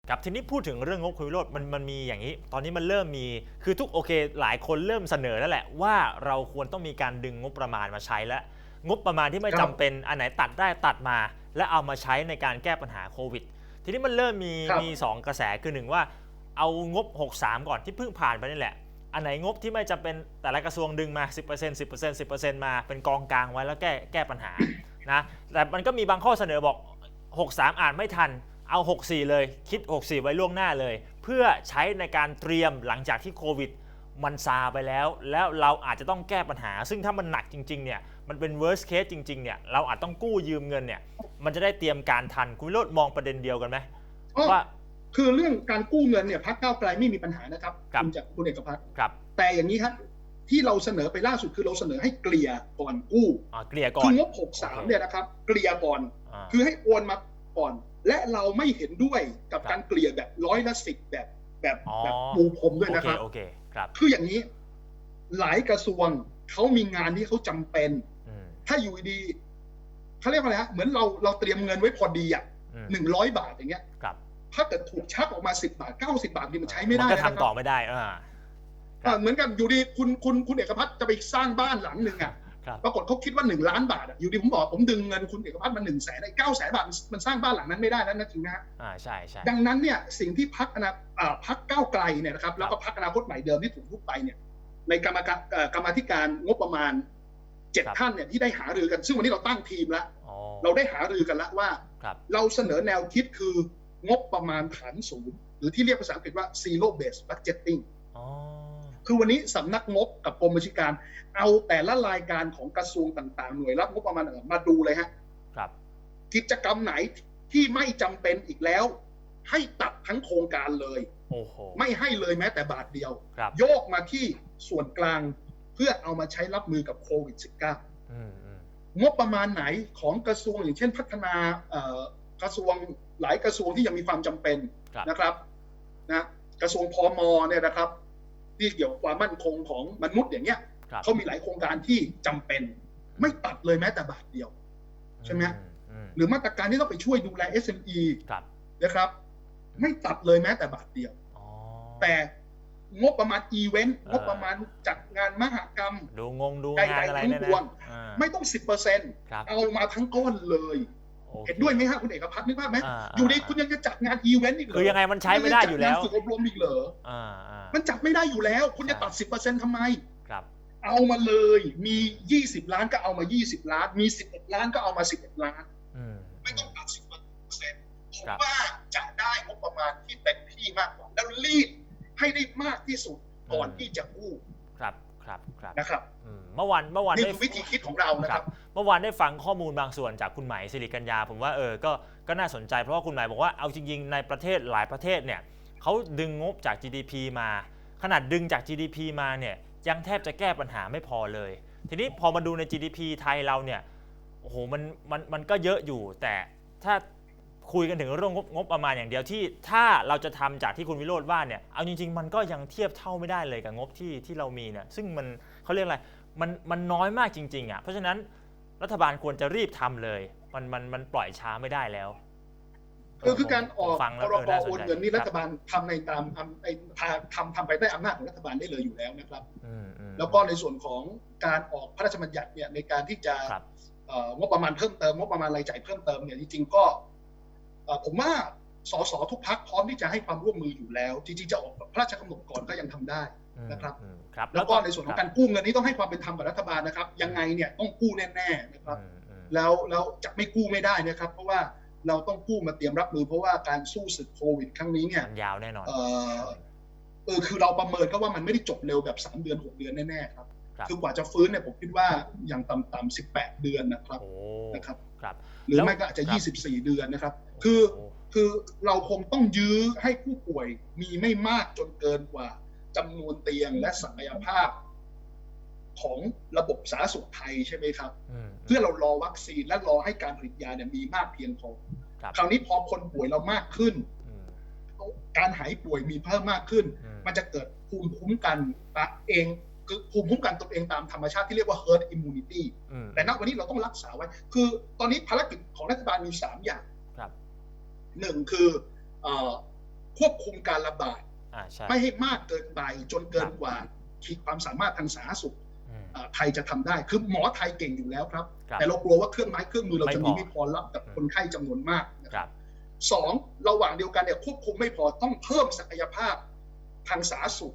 [SPEAKER 1] ครับทีนี้พูดถึงเรื่องงบคุยโรดมันมันมีอย่างนี้ ตอนนี้มันเริ่มมีคือทุกโอเค หลายคนเริ่มเสนอแล้วแหละ ว่าเราควรต้องมีการดึงงบประมาณมาใช้แล้ว งบประมาณที่ไม่
[SPEAKER 2] ครั
[SPEAKER 1] จำ
[SPEAKER 2] บ
[SPEAKER 1] เป็นอันไหนตัดได้ตัดมา และเอามาใช้ในการแก้ปัญหาโควิด ทีนี้มันเริ่มมี
[SPEAKER 2] ครับ
[SPEAKER 1] มีสองกระแสคือหนึ่งว่า เอางบ 63 ก่อนที่เพิ่งผ่านไปนี่แหละ อันไหนงบที่ไม่จำเป็นแต่ละกระทรวงดึงมา 10% 10% 10%มาเป็นกองกลางไว้แล้วแก้แก้ปัญหานะแต่มันก็มีบางข้อเสนอบอก 63 อ่านไม่ทัน เอา 64 เลย คิด 64 ไว้ล่วงหน้าเลย เพื่อใช้ในการเตรียมหลังจากที่โควิดมันซาไปแล้ว แล้วเราอาจจะต้องแก้ปัญหา ซึ่งถ้ามันหนักจริงๆเนี่ยมันเป็น worst case จริงๆเนี่ยเราอาจต้องกู้ยืมเงินเนี่ยมันจะได้เตรียมการทันคุณวิโรจน์มองประเด็นเดียวกันไหม
[SPEAKER 2] อ๋อ
[SPEAKER 1] ว่า
[SPEAKER 2] คือเรื่องการกู้เงินเนี่ยพักก้าวไกลไม่มีปัญหานะครับ
[SPEAKER 1] ครับ
[SPEAKER 2] ณจากคุณเอกพัฒน์
[SPEAKER 1] ครับ
[SPEAKER 2] แต่อย่างนี้ครับที่เราเสนอไปล่าสุดคือเราเสนอให้เกลี่ยก่อนกู้
[SPEAKER 1] อ่าเกลี่ยก่อ
[SPEAKER 2] คื
[SPEAKER 1] น
[SPEAKER 2] องบ
[SPEAKER 1] โอเค
[SPEAKER 2] 63เนี่ยนะครับ เกลี่ยก่อนาคือให้โอนมาก่อน และเราไม่เห็นด้วยกับ
[SPEAKER 1] ครับ
[SPEAKER 2] การเกลี่ยแบบร้อยละสิบแบบแบบ
[SPEAKER 1] อ๋อ
[SPEAKER 2] แบบปูพรมด้วย
[SPEAKER 1] โอ
[SPEAKER 2] นะ
[SPEAKER 1] เค
[SPEAKER 2] ครับ
[SPEAKER 1] โอเคครับ
[SPEAKER 2] คืออย่างนี้ หลายกระทรวงเขามีงานที่เขาจำเป็น
[SPEAKER 1] อืม
[SPEAKER 2] ถ้าอยู่ดีเขาเรียกว่าอะไรฮะเหมือนเราเราเตรียมเงินไว้พอดีอะ
[SPEAKER 1] อืม
[SPEAKER 2] หนึ่งร้อยบาทอย่างเงี้ย
[SPEAKER 1] ครับ
[SPEAKER 2] ถ้าเกิดถูกชักออกมาสิบาทเก้าสิบาทนี่มันใช้ไม่ได้
[SPEAKER 1] นก็
[SPEAKER 2] นะค
[SPEAKER 1] ทำ
[SPEAKER 2] รับ
[SPEAKER 1] ต่อไม่ได้อ่า
[SPEAKER 2] อ่าเหมือนกันอยู่ดีคุณคุณคุณเอกพัฒน์จะไปสร้างบ้านหลังหนึ่งอะ
[SPEAKER 1] ครับ
[SPEAKER 2] ปรากฏเขาคิดว่าหนึ่งล้านบาทอะอยู่ดีผมบอกผมดึงเงินคุณเอกพัฒน์มาหนึ่งแสนไอ้เก้าแสนบาทมันสร้างบ้านหลังนั้นไม่ได้แล้วนะจริงนะฮะ
[SPEAKER 1] อ่าใช่ใช่
[SPEAKER 2] ดังนั้นเนี่ยสิ่งที่พักอนาอ่าพักก้าวไกลเนี่ยนะครับแล้วก็พักอนาคตใหม่เดิมที่ถูกยุบไปเนี่ยในกรรมการเอ่อกรรมาธิการงบประมาณเจ็ดท่านเนี่ยที่ได้หารือกัน ซึ่งวันนี้เราตั้งทีมแล้ว
[SPEAKER 1] อ๋อ
[SPEAKER 2] เราได้หารือกันแล้วว่า
[SPEAKER 1] ครับ
[SPEAKER 2] เราเสนอแนวคิดคืองบประมาณฐานศูนย์หรือที่เรียกภาษาอังกฤษว่า zero based budgeting
[SPEAKER 1] อ๋อ
[SPEAKER 2] คือวันนี้สำนักงบกับกรมบัญชีการ เอาแต่ละรายการของกระทรวงต่างๆ หน่วยรับงบประมาณต่างๆมาดูเลยฮะ
[SPEAKER 1] ครับ
[SPEAKER 2] กิจกรรมไหนที่ไม่จำเป็นอีกแล้ว ให้ตัดทั้งโครงการเลย
[SPEAKER 1] โอ้โห
[SPEAKER 2] ไม่ให้เลยแม้แต่บาทเดียว
[SPEAKER 1] ครับ
[SPEAKER 2] โยกมาที่ส่วนกลางเพื่อเอามาใช้รับมือกับโควิด -19
[SPEAKER 1] อืมอืม
[SPEAKER 2] งบประมาณไหนของกระทรวงอย่างเช่นพัฒนาเอ่อกระทรวงหลายกระทรวงที่ยังมีความจำเป็น
[SPEAKER 1] ครับ
[SPEAKER 2] นะครับนะกระทรวงพมเนี่ยนะครับ ที่เกี่ยวกับความมั่นคงของมนุษย์อย่างเงี้ย
[SPEAKER 1] ครับ
[SPEAKER 2] เขามีหลายโครงการที่จำเป็น ไม่ตัดเลยแม้แต่บาทเดียว ใช่ไหม
[SPEAKER 1] อือืม
[SPEAKER 2] หรือมาตรการที่ต้องไปช่วยดูแล SME
[SPEAKER 1] ครับ
[SPEAKER 2] นะครับ ไม่ตัดเลยแม้แต่บาทเดียว
[SPEAKER 1] อ๋อ
[SPEAKER 2] แต่งบประมาณอีเวนต์
[SPEAKER 1] เออ
[SPEAKER 2] งบประมาณจัดงานมหกรรม
[SPEAKER 1] ดูงงดู
[SPEAKER 2] ใด
[SPEAKER 1] งาน
[SPEAKER 2] ๆ
[SPEAKER 1] อะไร
[SPEAKER 2] ทั้ง
[SPEAKER 1] เนี่ย
[SPEAKER 2] ป
[SPEAKER 1] นะ
[SPEAKER 2] วง
[SPEAKER 1] อ่า
[SPEAKER 2] ไม่ต้องสิบเปอร์เซ็นต์
[SPEAKER 1] ครับ
[SPEAKER 2] เอามาทั้งก้อนเลย
[SPEAKER 1] โอค
[SPEAKER 2] เห็นด้วยไหมฮะคุณเอกพัฒน์นึกภาพไหม
[SPEAKER 1] อ่า
[SPEAKER 2] อยู่ดี
[SPEAKER 1] อ่า
[SPEAKER 2] คุณยังจะจัดงานอีเวนต์อีกเหรอ
[SPEAKER 1] คือยังไงมันใช้ไม่ได้อยู่แล้ว
[SPEAKER 2] คุณงจะจัดงานฝึกอบรมอีกเหรอ
[SPEAKER 1] อ่าอ่า
[SPEAKER 2] มันจัดไม่ได้อยู่แล้ว คุณจะ
[SPEAKER 1] ใช่
[SPEAKER 2] ตัดสิบเปอร์เซ็นต์ทำไม
[SPEAKER 1] ครับ
[SPEAKER 2] เอามาเลยมียี่สิบล้านก็เอามายี่สิบล้าน มีสิบเอ็ดล้านก็เอามาสิบเอ็ดล้าน
[SPEAKER 1] อืม
[SPEAKER 2] ไม่ต้องตัดสิบเปอร์เซ็นต์ผม
[SPEAKER 1] ครับ
[SPEAKER 2] ว่าจะได้งบประมาณที่เต็มที่มากกว่าแล้วรีดให้ได้มากที่สุดก่อนที่จะกู้
[SPEAKER 1] ครับครับครับ
[SPEAKER 2] นะครับ
[SPEAKER 1] อืมเมื่อวานเมื่อวาน
[SPEAKER 2] นี่
[SPEAKER 1] ได้
[SPEAKER 2] คือวิธีคิดของเรานะ
[SPEAKER 1] ค
[SPEAKER 2] ค
[SPEAKER 1] รั
[SPEAKER 2] รั
[SPEAKER 1] บบเมื่อวานได้ฟังข้อมูลบางส่วนจากคุณไหมายสิริกัญญา ผมว่าเออก็ก็น่าสนใจเพราะว่าคุณไหมายบอกว่าเอาจริงๆในประเทศหลายประเทศเนี่ยเขาดึงงบจาก GDP มา ขนาดดึงจาก GDP มาเนี่ยยังแทบจะแก้ปัญหาไม่พอเลย ทีนี้พอมาดูใน GDP ไทยเราเนี่ยโอ้โหมันมันมันก็เยอะอยู่แต่ถ้า คุยกันถึงเรื่องงบงบประมาณอย่างเดียวที่ ถ้าเราจะทำจากที่คุณวิโรธว่าเนี่ยเอาจริง ๆ มันก็ยังเทียบเท่าไม่ได้เลยกับงบที่ที่เรามีเนี่ยซึ่งมันเขาเรียกอะไรมันมันน้อยมากจริงๆอะเพราะฉะนั้นรัฐบาลควรจะรีบทำเลย มันมันมันปล่อยช้าไม่ได้แล้ว
[SPEAKER 2] คือคือการออก
[SPEAKER 1] ผมฟัง
[SPEAKER 2] พ
[SPEAKER 1] แล้ว
[SPEAKER 2] ร
[SPEAKER 1] เออบน่าส
[SPEAKER 2] โอน
[SPEAKER 1] ใจ
[SPEAKER 2] นเงินนี่รัฐ
[SPEAKER 1] ค
[SPEAKER 2] บาลทำในตามอำในทำทำไปใต้อำนาจของรัฐบาลได้เลยอยู่แล้วนะครับ
[SPEAKER 1] อืมอืม
[SPEAKER 2] แล้วก็ในส่วนของการออกพระราชบัญญัติเนี่ยในการที่จะ
[SPEAKER 1] ครับ
[SPEAKER 2] เอ่องบประมาณเพิ่มเติมงบประมาณรายจ่ายเพิ่มเติมเนี่ยจริงๆก็เอ่อ ผมว่าสสทุกพักพร้อมที่จะให้ความร่วมมืออยู่แล้ว จริงๆจะออกพระราชกำหนดก่อนก็ยังทำได้
[SPEAKER 1] อืม
[SPEAKER 2] นะครับ
[SPEAKER 1] อืมครับ
[SPEAKER 2] แล้วก็ในส่วนของ
[SPEAKER 1] ค
[SPEAKER 2] การ
[SPEAKER 1] บ
[SPEAKER 2] กู้เงินนี้ต้องให้ความเป็นธรรมกับรัฐบาลนะครับ ยังไงเนี่ยต้องกู้แน่ๆนะครับ
[SPEAKER 1] อืมอืม
[SPEAKER 2] แล้วแล้วจะไม่กู้ไม่ได้นะครับ เพราะว่าเราต้องกู้มาเตรียมรับมือเพราะว่าการสู้ศึกโควิดครั้งนี้เนี่ย
[SPEAKER 1] มันยาวแน่นอน
[SPEAKER 2] เออเออคือเราประเมินก็ว่ามันไม่ได้จบเร็วแบบสามเดือนหกเดือนแน่ๆครับ
[SPEAKER 1] ครับ
[SPEAKER 2] คือกว่าจะฟื้นเนี่ยผมคิดว่าอย่างต่ำๆสิบแปดเดือนนะครับ
[SPEAKER 1] โอ้
[SPEAKER 2] นะครับ
[SPEAKER 1] ครับ
[SPEAKER 2] หรือ
[SPEAKER 1] แล้ว
[SPEAKER 2] ไม่ก็อาจจะ
[SPEAKER 1] ครับ
[SPEAKER 2] ยี่สิบสี่เดือนนะครับ คือ
[SPEAKER 1] โคื
[SPEAKER 2] อเราคงต้องยื้อให้ผู้ป่วยมีไม่มากจนเกินกว่าจำนวนเตียงและศักยภาพ ของระบบสาธารณสุขไทยใช่ไหมครับ
[SPEAKER 1] อืม
[SPEAKER 2] เพื่อเรารอวัคซีนและรอให้การผลิตยาเนี่ยมีมากเพียงพอ
[SPEAKER 1] ครับ
[SPEAKER 2] คราวนี้พอคนป่วยเรามากขึ้น
[SPEAKER 1] อืม
[SPEAKER 2] การหายป่วยมีเพิ่มมากขึ้น
[SPEAKER 1] อืม
[SPEAKER 2] มันจะเกิดภูมิคุ้มกันตะเองคือ ภูมิคุ้มกันตัวเองตามธรรมชาติที่เรียกว่า herd immunity
[SPEAKER 1] อืม
[SPEAKER 2] แต่ณวันนี้เราต้องรักษาไว้ คือตอนนี้ภารกิจของรัฐบาลมีสามอย่าง
[SPEAKER 1] ครับ
[SPEAKER 2] หนึ่งคือเอ่อควบคุมการระบาด
[SPEAKER 1] อ่าใช่
[SPEAKER 2] ไม่ให้มากเกินไปจนเกินกว่าขีดความสามารถทางสาธารณสุข
[SPEAKER 1] อืม
[SPEAKER 2] เอ่อไทยจะทำได้ คือหมอไทยเก่งอยู่แล้วครับ
[SPEAKER 1] ครับ
[SPEAKER 2] แต่เรากลัวว่าเครื่องไม้เครื่องมือเราจะมี
[SPEAKER 1] ไม่พอ
[SPEAKER 2] ไม่พอรับกับคนไข้จำนวนมากนะ
[SPEAKER 1] ค
[SPEAKER 2] ครับ
[SPEAKER 1] รับ
[SPEAKER 2] สองระหว่างเดียวกันเนี่ยควบคุมไม่พอต้องเพิ่มศักยภาพทางสาธารณสุข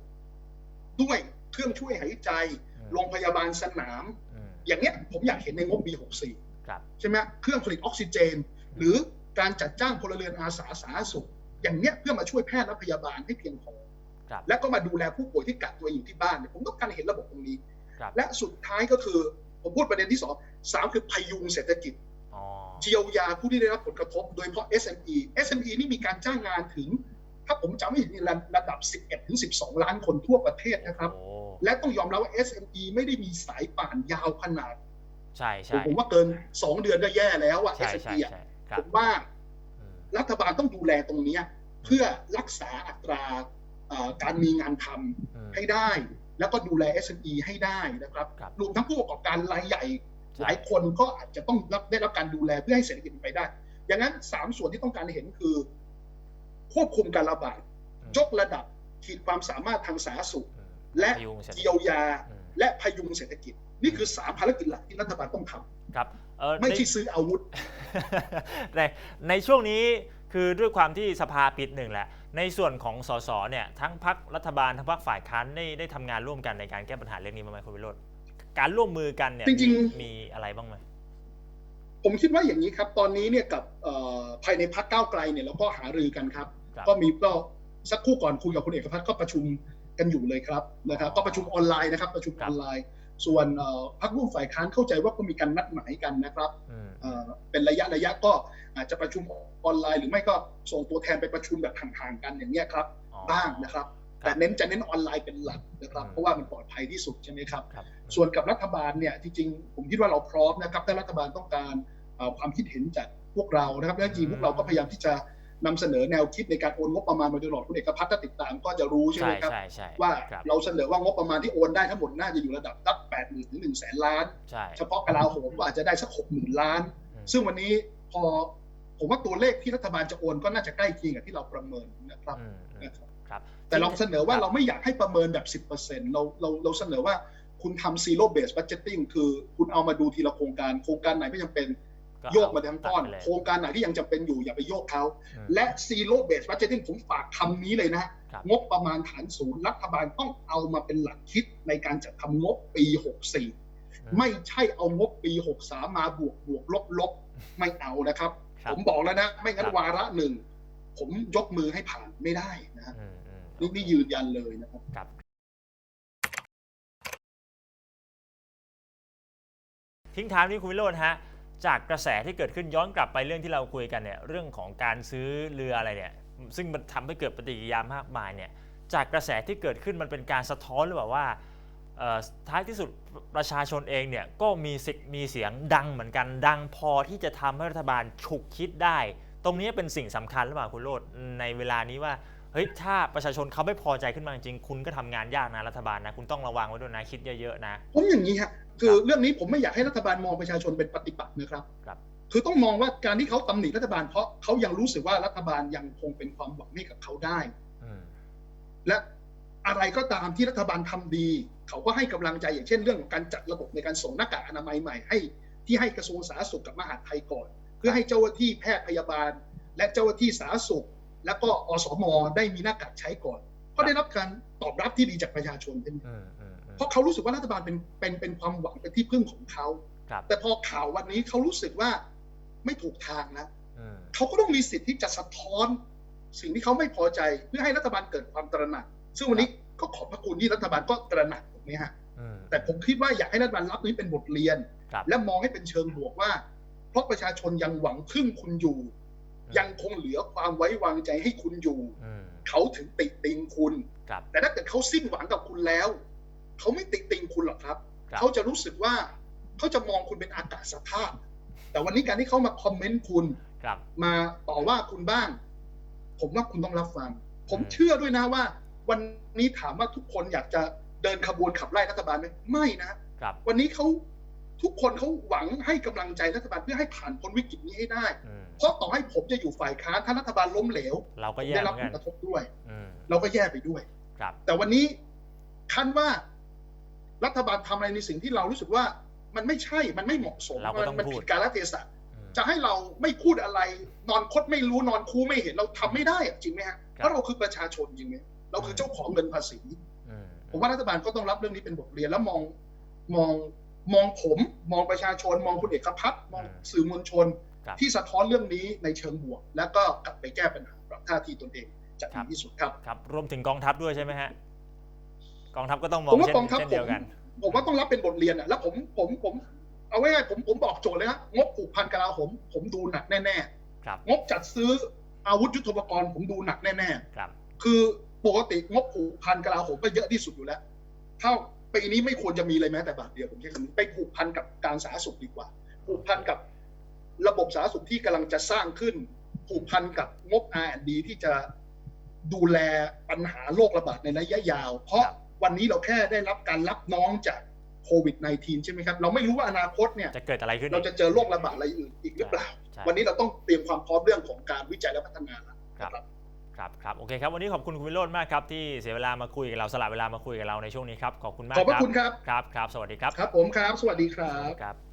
[SPEAKER 2] ด้วย เครื่องช่วยหายใจ
[SPEAKER 1] อืม
[SPEAKER 2] โรงพยาบาลสนาม
[SPEAKER 1] อืม
[SPEAKER 2] อย่างเงี้ยผมอยากเห็นในงบปี
[SPEAKER 1] ครับ
[SPEAKER 2] 64ใช่ไหมเครื่องผลิตออกซิเจน หรือการจัดจ้างพลเรือนอาสาสาธารณสุข อย่างเนี้ยเพื่อมาช่วยแพทย์และพยาบาลให้เพียงพอ
[SPEAKER 1] ครับ
[SPEAKER 2] และก็มาดูแลผู้ป่วยที่กักตัวอยู่ที่บ้านเนี่ยผมต้องการเห็นระบบตรงนี้
[SPEAKER 1] ครับ
[SPEAKER 2] และสุดท้ายก็คือผมพูดประเด็นที่สองสามคือพยุงเศรษฐกิจ
[SPEAKER 1] อ๋อ
[SPEAKER 2] เยียวยาผู้ที่ได้รับผลกระทบ โดยเฉพาะ SME SME นี่มีการจ้างงานถึง ถ้าผมจำไม่ผิดนี่ระระดับ 11 ถึง 12 ล้านคนทั่วประเทศนะครับ
[SPEAKER 1] โอ้
[SPEAKER 2] และต้องยอมรับว่า SME ไม่ได้มีสายป่านยาวขนาด
[SPEAKER 1] ใช่
[SPEAKER 2] ผม
[SPEAKER 1] ใช่
[SPEAKER 2] ผมว่าเกิน 2 เดือนก็แย่แล้วอะ
[SPEAKER 1] ใช่ใช่
[SPEAKER 2] SME อะ
[SPEAKER 1] ใช่ครั
[SPEAKER 2] ผ
[SPEAKER 1] บ
[SPEAKER 2] มว่า
[SPEAKER 1] อืม
[SPEAKER 2] รัฐบาลต้องดูแลตรงเนี้ยเพื่อรักษาอัตราเอ่อการมีงานทำ
[SPEAKER 1] อืม
[SPEAKER 2] ให้ได้ แล้วก็ดูแล SME ให้ได้นะครับ
[SPEAKER 1] ครับ
[SPEAKER 2] รวมทั้งผู้ประกอบการรายใหญ่
[SPEAKER 1] ใช่
[SPEAKER 2] หลายคนก็อาจจะต้องรับได้รับการดูแลเพื่อให้เศรษฐกิจมันไปได้ อย่างนั้นสามส่วนที่ต้องการเห็นคือ ควบคุมการระบาด
[SPEAKER 1] อืม
[SPEAKER 2] ยกระดับขีดความสามารถทางสาธารณสุข
[SPEAKER 1] อืม
[SPEAKER 2] และ
[SPEAKER 1] พยุงเสร็จ
[SPEAKER 2] เยียวยา
[SPEAKER 1] อืม
[SPEAKER 2] และพยุงเศรษฐกิจ นี่คือสามภารกิจหลักที่รัฐบาลต้องทำ
[SPEAKER 1] ครับเออ
[SPEAKER 2] ไม่
[SPEAKER 1] ใน
[SPEAKER 2] ใช่ซื้ออาวุธ
[SPEAKER 1] ในในช่วงนี้คือด้วยความที่สภาปิดหนึ่งแหละ ในส่วนของสสเนี่ยทั้งพักรัฐบาลทั้งพักฝ่ายค้านได้ได้ทำงานร่วมกันในการแก้ปัญหาเรื่องนี้บ้างไหมคุณวิโรจน์การร่วมมือกันเนี่ย
[SPEAKER 2] จริงๆ
[SPEAKER 1] มีมีอะไรบ้างไหม
[SPEAKER 2] ผมคิดว่าอย่างนี้ครับ ตอนนี้เนี่ยกับเอ่อภายในพักก้าวไกลเนี่ยเราก็หารือกันครับ
[SPEAKER 1] ครับ
[SPEAKER 2] ก็มีก็สักครู่ก่อนคุยกับคุณเอกพัฒน์ก็ประชุมกันอยู่เลยครับนะครับ ก็ประชุมออนไลน์นะครับ ประชุมออนไลน์ ส่วนเอ่อพักร่วมฝ่ายค้านเข้าใจว่าก็มีการนัดหมายกันนะครับ
[SPEAKER 1] อืม
[SPEAKER 2] เอ่อเป็นระยะระยะก็อาจจะประชุมออนไลน์ หรือไม่ก็ส่งตัวแทนไปประชุมแบบห่างๆกันอย่างเนี้ยครับ
[SPEAKER 1] อ๋อ
[SPEAKER 2] บ้างนะครับ
[SPEAKER 1] ครั
[SPEAKER 2] แต่
[SPEAKER 1] บ
[SPEAKER 2] เน้นจะเน้นออนไลน์เป็นหลักนะครับ
[SPEAKER 1] อืม
[SPEAKER 2] เพราะว่ามันปลอดภัยที่สุดใช่ไหมครับ
[SPEAKER 1] ครับ
[SPEAKER 2] ส่วนกับรัฐบาลเนี่ยจริงๆผมคิดว่าเราพร้อมนะครับถ้ารัฐบาลต้องการเอ่อ ความคิดเห็นจากพวกเรานะครับ และจริงๆพวกเราก็พยายามที่จะนำเสนอแนวคิดในการโอนงบประมาณมาโดยตลอดคุณเอกพัฒน์ถ้าติดตามก็จะรู้ใช่
[SPEAKER 1] ใช่
[SPEAKER 2] ไหมครับ
[SPEAKER 1] ใช่ใช่
[SPEAKER 2] ว่า
[SPEAKER 1] ครับ
[SPEAKER 2] เราเสนอว่างบประมาณที่โอนได้ทั้งหมดน่าจะอยู่ระดับสักแปดหมื่นถึงหนึ่งแสนล้าน
[SPEAKER 1] ใช่
[SPEAKER 2] เฉพาะกลาโหมก็อาจจะได้สักหกหมื่นล้าน
[SPEAKER 1] อืม
[SPEAKER 2] ซึ่งวันนี้พอผมว่าตัวเลขที่รัฐบาลจะโอนก็น่าจะใกล้เคียงกับที่เราประเมินนะครับ
[SPEAKER 1] อืมอืม
[SPEAKER 2] นะครับ
[SPEAKER 1] ครับ
[SPEAKER 2] แต่เราเสนอว่า
[SPEAKER 1] คบ
[SPEAKER 2] เราไม่อยากให้ประเมินแบบ10%เราเราเราเสนอว่าคุณทำ zero base budgeting คือคุณเอามาดูทีละโครงการโครงการไหนไม่จำเป็น
[SPEAKER 1] ก็
[SPEAKER 2] โยกมาทั้งก้อน
[SPEAKER 1] ตัดไปเลย
[SPEAKER 2] โครงการไหนที่ยังจำเป็นอยู่อย่าไปโยกเขา
[SPEAKER 1] อืม
[SPEAKER 2] และ zero base budgeting ผมฝากคำนี้เลยนะ
[SPEAKER 1] ครับ
[SPEAKER 2] งบประมาณฐานศูนย์รัฐบาลต้องเอามาเป็นหลักคิดในการจัดทำงบปี 64 ไม่ใช่เอางบปี 63 มาบวกบวกลบลบไม่เอานะครับ
[SPEAKER 1] ครับ
[SPEAKER 2] ผมบอกแล้วนะ ไม่งั้
[SPEAKER 1] คนรับ
[SPEAKER 2] วาระหนึ่ง ผมยกมือให้ผ่านไม่ได้นะฮะ
[SPEAKER 1] อืมอืม
[SPEAKER 2] นี่นี่ยืนยันเลยนะครับ
[SPEAKER 1] ครับทิ้งท้ายที่คุณวิโรจน์ฮะ จากกระแสที่เกิดขึ้นย้อนกลับไปเรื่องที่เราคุยกันเนี่ยเรื่องของการซื้อเรืออะไรเนี่ยซึ่งมันทำให้เกิดปฏิกิริยามากมายเนี่ยจากกระแสที่เกิดขึ้นมันเป็นการสะท้อนหรือเปล่าว่าท้ายที่สุดประชาชนเองเนี่ยก็มีสิทธิ์มีเสียงดังเหมือนกันดังพอที่จะทำให้รัฐบาลฉุกคิดได้ ตรงนี้เป็นสิ่งสำคัญหรือเปล่าคุณโรดในเวลานี้ว่า เฮ้ยถ้าประชาชนเขาไม่พอใจขึ้นมาจริงๆคุณก็ทำงานยากนะรัฐบาลนะคุณต้องระวังไว้ด้วยนะคิดเยอะๆนะ
[SPEAKER 2] ผมอย่างนี้ฮะคือเรื่องนี้ผมไม่อยากให้รัฐบาลมองประชาชนเป็นปฏิปักษ์นะครับ
[SPEAKER 1] ครับ
[SPEAKER 2] คือต้องมองว่าการที่เขาตำหนิรัฐบาลเพราะเขายังรู้สึกว่ารัฐบาลยังคงเป็นความหวังให้กับเขาได้
[SPEAKER 1] อืม
[SPEAKER 2] และอะไรก็ตามที่รัฐบาลทำดี เขาก็ให้กำลังใจอย่างเช่นเรื่องของการจัดระบบในการส่งหน้ากากอนามัยใหม่ให้ ที่ให้กระทรวงสาธารณสุขกับมหาดไทยก่อน เพื่อให้เจ้าหน้าที่แพทย์พยาบาล และเจ้าหน้าที่สาธารณสุข และก็อสมได้มีหน้ากากใช้ก่อน ก็ได้รับการตอบรับที่ดีจากประชาชนเป็น
[SPEAKER 1] อืมอืมอืม
[SPEAKER 2] เพราะเขารู้สึกว่ารัฐบาลเป็นเป็นเป็นความหวังเป็นที่พึ่งของเขา
[SPEAKER 1] ครับ
[SPEAKER 2] แต่พอข่าววันนี้เขารู้สึกว่าไม่ถูกทางนะ
[SPEAKER 1] อืม
[SPEAKER 2] เขาก็ต้องมีสิทธิ์ที่จะสะท้อน สิ่งที่เขาไม่พอใจเพื่อให้รัฐบาลเกิดความตระหนัก ซึ่งวันนี้ก็ขอบพระคุณที่รัฐบาลก็ตระหนักตรงนี้ฮะ
[SPEAKER 1] อืม
[SPEAKER 2] แต่ผมคิดว่าอยากให้รัฐบาลรับนี้เป็นบทเรียน
[SPEAKER 1] ครับ
[SPEAKER 2] และมองให้เป็นเชิงบวกว่า เพราะประชาชนยังหวังพึ่งคุณอยู่ ยังคงเหลือความไว้วางใจให้คุณอยู่
[SPEAKER 1] อืม
[SPEAKER 2] เขาถึงติติงคุณ
[SPEAKER 1] ครับ
[SPEAKER 2] แต่ถ้าเกิดเขาสิ้นหวังกับคุณแล้ว เขาไม่ติติงคุณหรอกครับ
[SPEAKER 1] ครับ
[SPEAKER 2] เขาจะรู้สึกว่าเขาจะมองคุณเป็นอากาศสภาพแต่วันนี้การที่เขามาคอมเมนต์คุณ
[SPEAKER 1] ครับ
[SPEAKER 2] มาต่อว่าคุณบ้าง ผมว่าคุณต้องรับฟังผม
[SPEAKER 1] อืม
[SPEAKER 2] เชื่อด้วยนะว่า วันนี้ถามว่าทุกคนอยากจะเดินขบวนขับไล่รัฐบาลไหมไม่นะ
[SPEAKER 1] ครับ
[SPEAKER 2] วันนี้เขา ทุกคนเขาหวังให้กำลังใจรัฐบาลเพื่อให้ผ่านพ้นวิกฤตนี้ให้ได้
[SPEAKER 1] อืม
[SPEAKER 2] เพราะต่อให้ผมจะอยู่ฝ่ายค้านถ้ารัฐบาลล้มเหลว
[SPEAKER 1] เราก็
[SPEAKER 2] ผม
[SPEAKER 1] แย่
[SPEAKER 2] ได้
[SPEAKER 1] เห
[SPEAKER 2] รั
[SPEAKER 1] มื
[SPEAKER 2] บ
[SPEAKER 1] อน
[SPEAKER 2] ผ
[SPEAKER 1] กั
[SPEAKER 2] ล
[SPEAKER 1] น
[SPEAKER 2] กระทบด้วย
[SPEAKER 1] อืม
[SPEAKER 2] เราก็แย่ไปด้วย
[SPEAKER 1] ครับ
[SPEAKER 2] แต่วันนี้คันว่า รัฐบาลทำอะไรในสิ่งที่เรารู้สึกว่า มันไม่ใช่มันไม่เหมาะสม
[SPEAKER 1] เราก็ต้อง
[SPEAKER 2] มัน
[SPEAKER 1] พู
[SPEAKER 2] ผิ
[SPEAKER 1] ด
[SPEAKER 2] ดกาลเทศะ
[SPEAKER 1] อืม
[SPEAKER 2] จะให้เราไม่พูดอะไร นอนคดไม่รู้นอนคูไม่เห็นเราทำไม่ได้อะจริงไหมฮะ
[SPEAKER 1] ครับ
[SPEAKER 2] เพราะเราคือประชาชนจริงไหมเราคือเจ้าของเงินภาษี
[SPEAKER 1] อืม
[SPEAKER 2] ผมว่ารัฐบาลก็ต้องรับเรื่องนี้เป็นบทเรียนแล้วมองมอง มองผมมองประชาชน มองคุณเอกพัฒน์มองสื่อมวลชน
[SPEAKER 1] ครับ
[SPEAKER 2] ที่สะท้อนเรื่องนี้ในเชิงบวก แล้วก็กลับไปแก้ปัญหาปรับท่าทีตนเองจะ
[SPEAKER 1] ครั
[SPEAKER 2] ดี
[SPEAKER 1] บ
[SPEAKER 2] ที่สุดครับ
[SPEAKER 1] ครับ รวมถึงกองทัพด้วยใช่ไหมฮะกองทัพก็ต้องมอ
[SPEAKER 2] ผ
[SPEAKER 1] ง
[SPEAKER 2] มว่า
[SPEAKER 1] เช่น
[SPEAKER 2] กองทัพ
[SPEAKER 1] เช่น
[SPEAKER 2] ผ
[SPEAKER 1] เดีย
[SPEAKER 2] ม
[SPEAKER 1] วกัน
[SPEAKER 2] ผมว่าต้องรับเป็นบทเรียนอะแล้วผมผมผมเอาง่ายๆผมผมบอกโจทย์เลยฮะงบผูกพันกลาผมผมดูหนักแน่
[SPEAKER 1] ครับ
[SPEAKER 2] ๆงบจัดซื้ออาวุธยุทโธปกรณ์ผมดูหนักแน่
[SPEAKER 1] ครับ
[SPEAKER 2] ๆคือปกติงบผูกพันกลาผมก็เยอะที่สุดอยู่แล้วถ้า ปีนี้ไม่ควรจะมีเลยแม้แต่บาทเดียวผมใช้คำนี้ไปผูกพันกับการสาธารณสุขดีกว่า ผูกพันกับระบบสาธารณสุขที่กำลังจะสร้างขึ้น ผูกพันกับงบ R&D ที่จะดูแลปัญหาโรคระบาดในระยะยาว เพราะ
[SPEAKER 1] ครับ
[SPEAKER 2] วันนี้เราแค่ได้รับการรับน้องจากโควิด -19 ใช่ไหมครับ เราไม่รู้ว่าอนาคตเนี่ย
[SPEAKER 1] จะเกิดอะไรขึ้น
[SPEAKER 2] เราจะเจอโรคระบาดอะไรอื่นอีกหรือเปล่า
[SPEAKER 1] ใช่
[SPEAKER 2] วันนี้เราต้องเตรียมความพร้อมเรื่องของการวิจัยและพัฒนาแล้ว
[SPEAKER 1] ครับ
[SPEAKER 2] นะ ครับ
[SPEAKER 1] ครับครับโอเคครับวันนี้ขอบคุณคุณวิโรจน์มากครับที่เสียเวลามาคุยกับเราสละเวลามาคุยกับเราในช่วงนี้ครับขอบคุณมาก
[SPEAKER 2] ขอบพระ
[SPEAKER 1] ครับ
[SPEAKER 2] คุณครับ
[SPEAKER 1] ครับครับสวัสดีครับ
[SPEAKER 2] ครับผมครับ สวัสดีครับ
[SPEAKER 1] ครับ